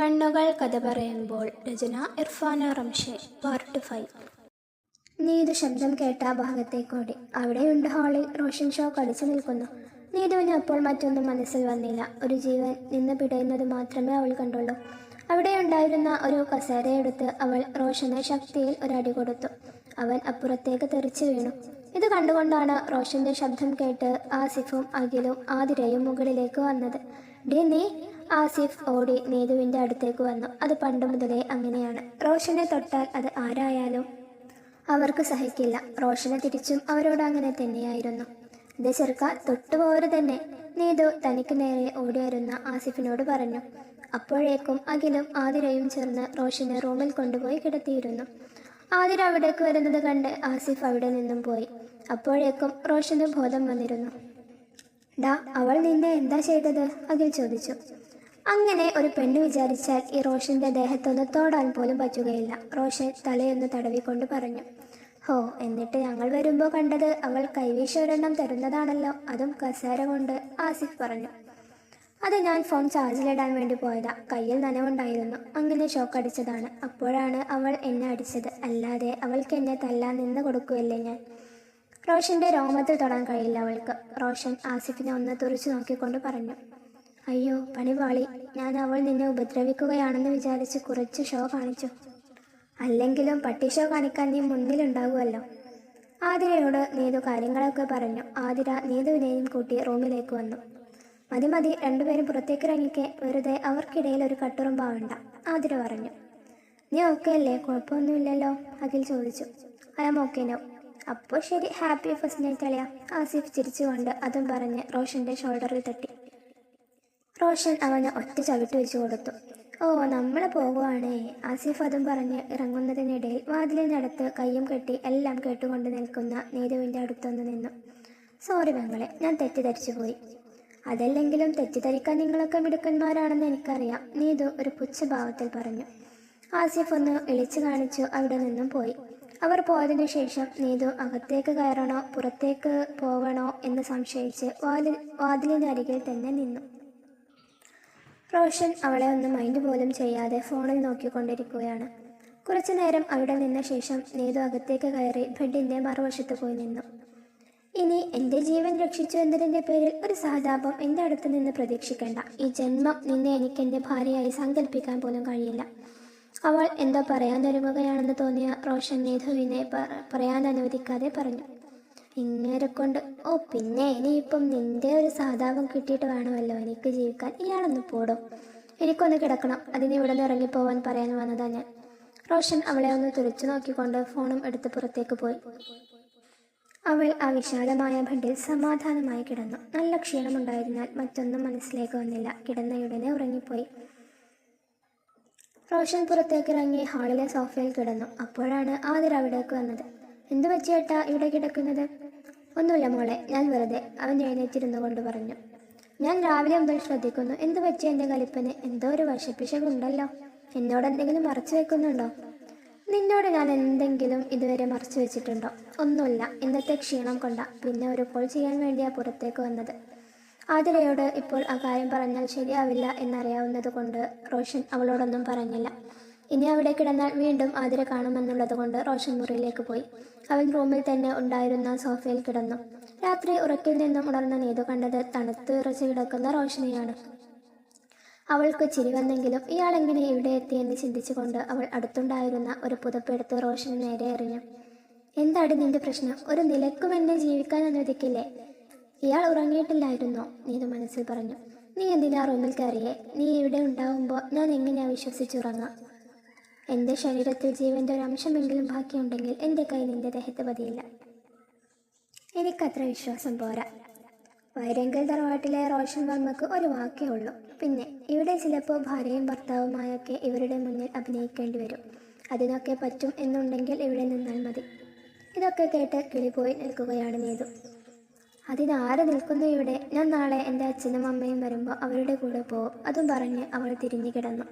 കണ്ണുകൾ കഥ പറയുമ്പോൾ രചന ഇർഫാന റംഷെ പാർട്ട് ഫൈവ് നീതു ശബ്ദം കേട്ട ആ ഭാഗത്തേക്കോടി. അവിടെയുണ്ട് ഹാളിൽ റോഷൻ ഷോ കളിച്ചു നിൽക്കുന്നു. നീതുവിന് അപ്പോൾ മറ്റൊന്നും മനസ്സിൽ വന്നില്ല. ഒരു ജീവൻ നിന്ന് പിടയുന്നത് മാത്രമേ അവൾ കണ്ടുള്ളൂ. അവിടെ ഉണ്ടായിരുന്ന ഒരു കസേരയെടുത്ത് അവൾ റോഷന് ശക്തിയിൽ ഒരടി കൊടുത്തു. അവൻ അപ്പുറത്തേക്ക് തെറിച്ചു വീണു. ഇത് കണ്ടുകൊണ്ടാണ് റോഷന്റെ ശബ്ദം കേട്ട് ആസിഫും അഖിലും ആതിരയും മുകളിലേക്ക് വന്നത്. ഡേ നീ ആസിഫ് ഓടി നേതുവിന്റെ അടുത്തേക്ക് വന്നു. അത് പണ്ട് മുതലേ അങ്ങനെയാണ്. റോഷനെ തൊട്ടാൽ അത് ആരായാലും അവർക്ക് സഹിക്കില്ല. റോഷനെ തിരിച്ചും അവരോട് അങ്ങനെ തന്നെയായിരുന്നു. ഇത് ചെറുക്ക തൊട്ടുപോവര് തന്നെ നീതു തനിക്ക് നേരെ ഓടി വരുന്ന ആസിഫിനോട് പറഞ്ഞു. അപ്പോഴേക്കും അഖിലും ആതിരയും ചേർന്ന് റോഷനെ റൂമിൽ കൊണ്ടുപോയി കിടത്തിയിരുന്നു. ആതിര അവിടേക്ക് വരുന്നത് കണ്ട് ആസിഫ് അവിടെ നിന്നും പോയി. അപ്പോഴേക്കും റോഷന് ബോധം വന്നിരുന്നു. ഡാ അവൾ നിന്നെ എന്താ ചെയ്തത്? അഖിൽ ചോദിച്ചു. അങ്ങനെ ഒരു പെണ്ണ് വിചാരിച്ചാൽ ഈ റോഷന്റെ ദേഹത്തൊന്ന് തോടാൻ പോലും പറ്റുകയില്ല റോഷൻ തലയൊന്ന് തടവിക്കൊണ്ട് പറഞ്ഞു. ഹോ എന്നിട്ട് ഞങ്ങൾ വരുമ്പോൾ കണ്ടത് അവൾ കൈവീശ ഒരെണ്ണം തരുന്നതാണല്ലോ അതും കസാര കൊണ്ട് ആസിഫ് പറഞ്ഞു. അത് ഞാൻ ഫോൺ ചാർജിലിടാൻ വേണ്ടി പോയതാ. കയ്യിൽ നനവുണ്ടായിരുന്നു. അങ്ങനെ ഷോക്ക് അടിച്ചതാണ്. അപ്പോഴാണ് അവൾ എന്നെ അടിച്ചത്. അല്ലാതെ അവൾക്ക് എന്നെ തല്ലാൻ നിന്ന് കൊടുക്കുകയല്ലേ ഞാൻ? റോഷന്റെ രോമത്തിൽ തൊടാൻ കഴിയില്ല അവൾക്ക്. റോഷൻ ആസിഫിനെ ഒന്ന് തുറച്ചു നോക്കിക്കൊണ്ട് പറഞ്ഞു. അയ്യോ പണിപാളി ഞാൻ അവൾ നിന്നെ ഉപദ്രവിക്കുകയാണെന്ന് വിചാരിച്ച് കുറച്ച് ഷോ കാണിച്ചു. അല്ലെങ്കിലും പട്ടി ഷോ കാണിക്കാൻ നീ മുന്നിലുണ്ടാകുമല്ലോ ആതിരയോട് നീതു കാര്യങ്ങളൊക്കെ പറഞ്ഞു. ആതിര നീതുവിനെയും കൂട്ടി റൂമിലേക്ക് വന്നു. മതി മതി. രണ്ടുപേരും പുറത്തേക്ക് ഇറങ്ങിക്കെ. വെറുതെ അവർക്കിടയിൽ ഒരു കട്ടുറും പാവണ്ട ആതിര പറഞ്ഞു. നീ ഓക്കെ അല്ലേ? കുഴപ്പമൊന്നുമില്ലല്ലോ? അഖിൽ ചോദിച്ചു. ആം ഓക്കെ നോ അപ്പോൾ ശരി. ഹാപ്പി ഫസ്റ്റ് നൈറ്റ് അളിയ. ആസിഫ് ചിരിച്ചുകൊണ്ട് അതും പറഞ്ഞ് റോഷന്റെ ഷോൾഡറിൽ തട്ടി. റോഷൻ അവനെ ഒറ്റ ചവിട്ട് വെച്ചു കൊടുത്തു. ഓ നമ്മൾ പോകുവാണേ ആസിഫ് അതും പറഞ്ഞ് ഇറങ്ങുന്നതിനിടയിൽ വാതിലിനടുത്ത് കയ്യും കെട്ടി എല്ലാം കേട്ടുകൊണ്ട് നിൽക്കുന്ന നീതുവിന്റെ അടുത്തൊന്ന് നിന്നു. സോറി പെങ്ങളെ ഞാൻ തെറ്റിദ്ധരിച്ചു പോയി അതല്ലെങ്കിലും തെറ്റിദ്ധരിക്കാൻ നിങ്ങളൊക്കെ മിടുക്കന്മാരാണെന്ന് എനിക്കറിയാം. നീതു ഒരു പുച്ഛഭാവത്തിൽ പറഞ്ഞു. ആസിഫ് ഒന്ന് ഇളിച്ചു കാണിച്ചു അവിടെ നിന്നും പോയി. അവർ പോയതിനു ശേഷം നീതു അകത്തേക്ക് കയറണോ പുറത്തേക്ക് പോകണോ എന്ന് സംശയിച്ച് വാതിൽ വാതിലിന്റെ അരികിൽ തന്നെ നിന്നു. റോഷൻ അവളെ ഒന്ന് മൈൻഡ് പോലും ചെയ്യാതെ ഫോണിൽ നോക്കിക്കൊണ്ടിരിക്കുകയാണ്. കുറച്ചു നേരം അവിടെ നിന്ന ശേഷം നീതു അകത്തേക്ക് കയറി ബെഡിന്റെ മറുവശത്ത് പോയി നിന്നു. ഇനി എന്റെ ജീവൻ രക്ഷിച്ചു എന്നതിന്റെ പേരിൽ ഒരു സഹതാപം എന്റെ അടുത്ത് നിന്ന് പ്രതീക്ഷിക്കേണ്ട. ഈ ജന്മം നിന്നെ എനിക്ക് എന്റെ ഭാര്യയായി സങ്കല്പിക്കാൻ പോലും കഴിയില്ല. അവൾ എന്തോ പറയാൻ ഒരുങ്ങുകയാണെന്ന് തോന്നിയ റോഷൻ നീതുവിനെ പറയാൻ അനുവദിക്കാതെ പറഞ്ഞു. ഇങ്ങനെ കൊണ്ട് ഓ പിന്നെ ഇനിയിപ്പം നിന്റെ ഒരു സഹതാപം കിട്ടിയിട്ട് വേണമല്ലോ. എനിക്ക് ജീവിക്കാൻ ഇയാളൊന്ന് പോടും. എനിക്കൊന്ന് കിടക്കണം. അതിന് ഇവിടെ നിന്ന് ഇറങ്ങിപ്പോവാൻ പറയാൻ വന്നതാ ഞാൻ. റോഷൻ അവളെ ഒന്ന് തുറച്ചു നോക്കിക്കൊണ്ട് ഫോണും എടുത്ത് പുറത്തേക്ക് പോയി. അവൾ ആ വിശാലമായ ബെഡിൽ സമാധാനമായി കിടന്നു. നല്ല ക്ഷീണമുണ്ടായതിനാൽ മറ്റൊന്നും മനസ്സിലേക്ക് വന്നില്ല. കിടന്നയുടനെ ഉറങ്ങിപ്പോയി. റോഷൻ പുറത്തേക്ക് ഇറങ്ങി ഹാളിലെ സോഫയിൽ കിടന്നു. അപ്പോഴാണ് ആതിര അവിടേക്ക് വന്നത്. എന്തു പറ്റിയേട്ടാ ഇവിടെ കിടക്കുന്നത്? ഒന്നുമില്ല മോളെ. ഞാൻ വെറുതെ അവൻ എഴുന്നേറ്റിരുന്നു കൊണ്ട് പറഞ്ഞു. ഞാൻ രാവിലെ മുതൽ ശ്രദ്ധിക്കുന്നു. എന്തു പറ്റിയ എന്റെ കലിപ്പന്? എന്തോ ഒരു വശപ്പിശകുണ്ടല്ലോ എന്നോട് എന്തെങ്കിലും മറച്ചു വെക്കുന്നുണ്ടോ? നിന്നോട് ഞാൻ എന്തെങ്കിലും ഇതുവരെ മറച്ചു വെച്ചിട്ടുണ്ടോ? ഒന്നുമില്ല. ഇന്നത്തെ ക്ഷീണം കൊണ്ട പിന്നെ ഒരു കോൾ ചെയ്യാൻ വേണ്ടിയാ പുറത്തേക്ക് വന്നത്. ആതിരയോട് ഇപ്പോൾ ആ കാര്യം പറഞ്ഞാൽ ശരിയാവില്ല എന്നറിയാവുന്നത് കൊണ്ട് റോഷൻ അവളോടൊന്നും പറഞ്ഞില്ല. ഇനി അവിടെ കിടന്നാൽ വീണ്ടും ആതിര കാണുമെന്നുള്ളത് കൊണ്ട് റോഷൻ മുറിയിലേക്ക് പോയി. അവൻ റൂമിൽ തന്നെ ഉണ്ടായിരുന്ന സോഫയിൽ കിടന്നു. രാത്രി ഉറക്കിൽ നിന്നും ഉണർന്ന നീതു കണ്ടത് തണുത്ത് വിറച്ച് കിടക്കുന്ന റോഷനെയാണ്. അവൾക്ക് ചിരി വന്നെങ്കിലും ഇയാളെങ്ങനെ ഇവിടെ എത്തിയെന്ന് ചിന്തിച്ചുകൊണ്ട് അവൾ അടുത്തുണ്ടായിരുന്ന ഒരു പുതപ്പെടുത്ത് റോഷന് നേരെ എറിഞ്ഞു. എന്താണ് നിന്റെ പ്രശ്നം? ഒരു നിലക്കും എന്നെ ജീവിക്കാൻ അനുവദിക്കില്ലേ? ഇയാൾ ഉറങ്ങിയിട്ടില്ലായിരുന്നോ? നീതു മനസ്സിൽ പറഞ്ഞു. നീ എന്തിനാ റൂമിൽ കയറിയേ? നീ ഇവിടെ ഉണ്ടാവുമ്പോൾ ഞാൻ എങ്ങനെയാ വിശ്വസിച്ചുറങ്ങാം? എന്റെ ശരീരത്തിൽ ജീവന്റെ ഒരു അംശമെങ്കിലും ബാക്കിയുണ്ടെങ്കിൽ എന്റെ കൈ നിന്റെ ദേഹത്ത് പതിയില്ല. എനിക്കത്ര വിശ്വാസം പോരാ. വൈരങ്കൽ തറവാട്ടിലെ റോഷൻ വർമ്മക്ക് ഒരു വാക്കേ ഉള്ളൂ. പിന്നെ ഇവിടെ ചിലപ്പോൾ ഭാര്യയും ഭർത്താവുമായൊക്കെ ഇവരുടെ മുന്നിൽ അഭിനയിക്കേണ്ടി വരും. അതിനൊക്കെ പറ്റും എന്നുണ്ടെങ്കിൽ ഇവിടെ നിന്നാൽ മതി. ഇതൊക്കെ കേട്ട് കിളി പോയി നിൽക്കുകയാണ് നീതു അതിനാരെ നിൽക്കുന്നു ഇവിടെ? ഞാൻ നാളെ എന്റെ അച്ഛനും അമ്മയും വരുമ്പോൾ അവരുടെ കൂടെ പോകും അതും പറഞ്ഞ് അവൾ തിരിഞ്ഞു കിടന്നു.